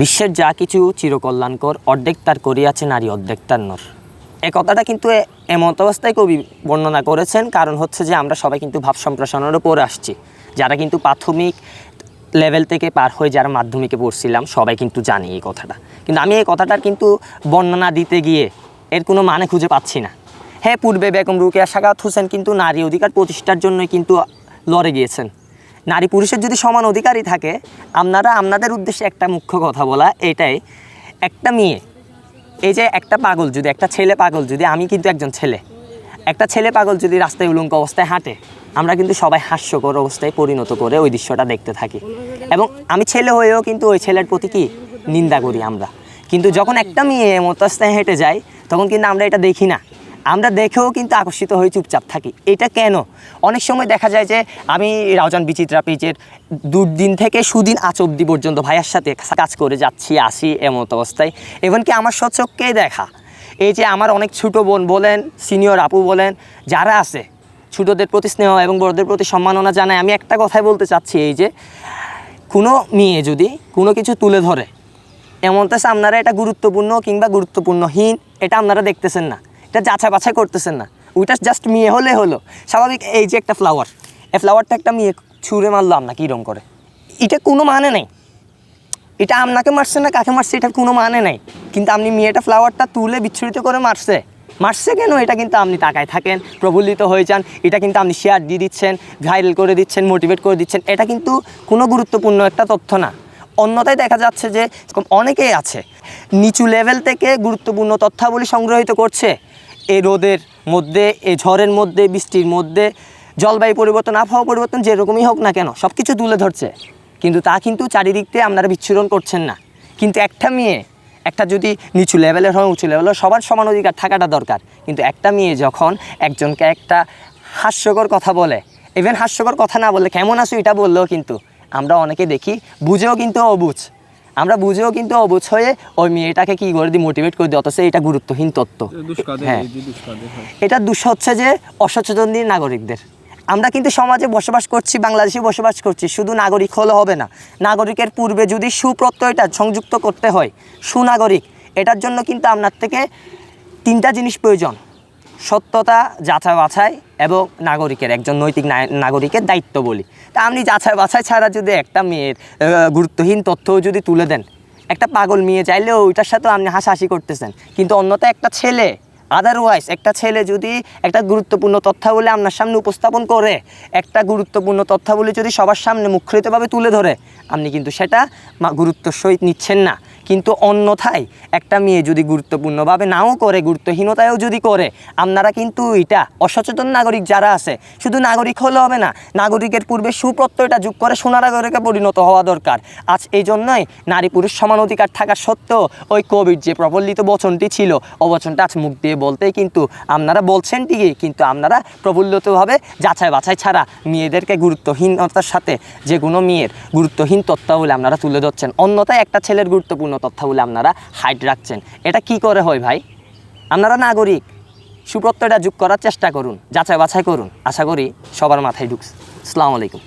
বিশ্বের যা কিছু চিরকল্যাণকর, অর্ধেক তার করিয়াছে নারী, অর্ধেক তার নর। এ কথাটা কিন্তু এমত অবস্থায় কবি বর্ণনা করেছেন, কারণ হচ্ছে যে আমরা সবাই কিন্তু ভাব সম্প্রসারণের উপরে আসছি। যারা কিন্তু প্রাথমিক লেভেল থেকে পার হয়ে যারা মাধ্যমিকে পড়ছিলাম, সবাই কিন্তু জানি এই কথাটা। কিন্তু আমি এই কথাটার কিন্তু বর্ণনা দিতে গিয়ে এর কোনো মানে খুঁজে পাচ্ছি না। হ্যাঁ পূর্বে বেগম রুকেয়া সাকাত হোসেন কিন্তু নারী অধিকার প্রতিষ্ঠার জন্যই কিন্তু লড়ে গিয়েছেন। নারী পুরুষের যদি সমান অধিকারই থাকে, আপনারা আপনাদের উদ্দেশ্যে একটা মুখ্য কথা বলা এটাই, একটা মেয়ে, এই যে একটা পাগল যদি, একটা ছেলে পাগল যদি, আমি কিন্তু একজন ছেলে, একটা ছেলে পাগল যদি রাস্তায় উলঙ্গ অবস্থায় হাঁটে, আমরা কিন্তু সবাই হাস্যকর অবস্থায় পরিণত করে ওই দৃশ্যটা দেখতে থাকি। এবং আমি ছেলে হয়েও কিন্তু ওই ছেলের প্রতি কি? নিন্দা করি আমরা। কিন্তু যখন একটা মেয়ে মতাস্থায় হেঁটে যায়, তখন কিন্তু আমরা এটা দেখি না। আমরা দেখেও কিন্তু আকর্ষিত হয়ে চুপচাপ থাকি। এটা কেন? অনেক সময় দেখা যায় যে আমি রাউজান বিচিত্রা পিচের দুদিন থেকে সুদিন আজ অব্দি পর্যন্ত ভাইয়ের সাথে কাজ করে যাচ্ছি, আসি এমত অবস্থায়। এমনকি আমার সচককে দেখা? এই যে আমার অনেক ছোটো বোন বলেন সিনিয়র আপু বলেন, যারা আছে, ছোটোদের প্রতি স্নেহ এবং বড়দের প্রতি সম্মাননা জানায়, আমি একটা কথাই বলতে চাচ্ছি এই যে, কোনো মেয়ে যদি কোনো কিছু তুলে ধরে এমন আপনারা এটা গুরুত্বপূর্ণ কিংবা গুরুত্বপূর্ণহীন, এটা আপনারা দেখতেছেন না। এটা যাচাই বাছাই করতেছেন না। ওইটা জাস্ট মেয়ে হলে হলো। স্বাভাবিক এই যে একটা ফ্লাওয়ার এই ফ্লাওয়ারটা একটা মেয়ে ছুঁড়ে মারলো আপনাকে কীরম করে? এটা কোনো মানে নেই। এটা আপনাকে মারছে না, কাকে মারছে এটার কোনো মানে নেই। কিন্তু আপনি মেয়েটা ফ্লাওয়ারটা তুলে বিচ্ছুরিত করে মারছে। মারছে কেন? এটা কিন্তু আপনি তাকায় থাকেন, প্রফুল্লিত হয়ে যান। এটা কিন্তু আপনি শেয়ার দিয়ে দিচ্ছেন ভাইরাল করে দিচ্ছেন মোটিভেট করে দিচ্ছেন। এটা কিন্তু কোনো গুরুত্বপূর্ণ একটা তথ্য না। অন্যথায় দেখা যাচ্ছে যে অনেকেই আছে। নিচু লেভেল থেকে গুরুত্বপূর্ণ তথ্যাবলী সংগ্রহিত করছে। এই রোদের মধ্যে এই ঝড়ের মধ্যে, বৃষ্টির মধ্যে, জলবায়ু পরিবর্তন, আবহাওয়া পরিবর্তন যেরকমই হোক না কেন সব কিছু তুলে ধরছে। কিন্তু তা কিন্তু চারিদিক থেকে আপনারা বিচ্ছুরণ করছেন না। কিন্তু একটা মেয়ে, একটা যদি নিচু লেভেলের হয়, উঁচু লেভেলের সবার সমান অধিকার থাকাটা দরকার। কিন্তু একটা মেয়ে যখন একজনকে একটা হাস্যকর কথা বলে ইভেন হাস্যকর কথা না বললে, কেমন আছো এটা বললেও কিন্তু আমরা অনেকে দেখি বুঝেও কিন্তু অবুঝ। আমরা বুঝেও কিন্তু অবুঝ হয়ে ওই মেয়েটাকে কী করে দিই মোটিভেট করে দিই অথচ এটা গুরুত্বহীন তত্ত্ব। হ্যাঁ। হয়। এটা দুঃখ হচ্ছে যে অসচেতন নাগরিকদের। আমরা কিন্তু সমাজে বসবাস করছি বাংলাদেশে বসবাস করছি শুধু নাগরিক হলে হবে না। নাগরিকের পূর্বে যদি সুপ্রত্যয়টা সংযুক্ত করতে হয় সুনাগরিক এটার জন্য কিন্তু আপনার থেকে তিনটা জিনিস প্রয়োজন। সত্যতা যাচাই বাছাই এবং নাগরিকের, একজন নৈতিক নাগরিকের দায়িত্ব বলি। তা আপনি যাচাই বাছাই ছাড়া যদি একটা মেয়ের গুরুত্বহীন তথ্যও যদি তুলে দেন, একটা পাগল মেয়ে চাইলেও ওইটার সাথেও আপনি হাসাহাসি করতেছেন। কিন্তু অন্যতা একটা ছেলে আদারওয়াইজ একটা ছেলে যদি একটা গুরুত্বপূর্ণ তথ্যাবলী আপনার সামনে উপস্থাপন করে, একটা গুরুত্বপূর্ণ তথ্যাবলী যদি সবার সামনে মুখরিতভাবে তুলে ধরে, আপনি কিন্তু সেটা গুরুত্বর সহিত নিচ্ছেন না। কিন্তু অন্যথায় একটা মেয়ে যদি গুরুত্বপূর্ণভাবে নাও করে, গুরুত্বহীনতায়ও যদি করে, আপনারা কিন্তু এটা অসচেতন নাগরিক যারা আছে, শুধু নাগরিক হলে হবে না, নাগরিকের পূর্বে সুপ্রত্যয়টা যোগ করে সোনারাগরিকে পরিণত হওয়া দরকার। আজ এই জন্যই নারী পুরুষ সমান অধিকার থাকা সত্ত্বেও ওই কোভিড যে প্রবল্লিত বচনটি ছিল, ও বচনটা আজ মুখ দিয়ে বলতেই কিন্তু আপনারা বলছেন ঠিকই, কিন্তু আপনারা প্রফুল্লিতভাবে যাচাই বাছাই ছাড়া মেয়েদেরকে গুরুত্বহীনতার সাথে যে কোনো মেয়ের গুরুত্বহীন তথ্যাবলী আপনারা তুলে ধরছেন। অন্যথায় একটা ছেলের গুরুত্বপূর্ণ তথ্যাবলী আপনারা হাইট রাখছেন। এটা কি করে হয় ভাই? আপনারা নাগরিক, সুপ্রত্যয়টা যোগ করার চেষ্টা করুন যাচাই বাছাই করুন। আশা করি সবার মাথায় ঢুকছে। আসসালামু আলাইকুম।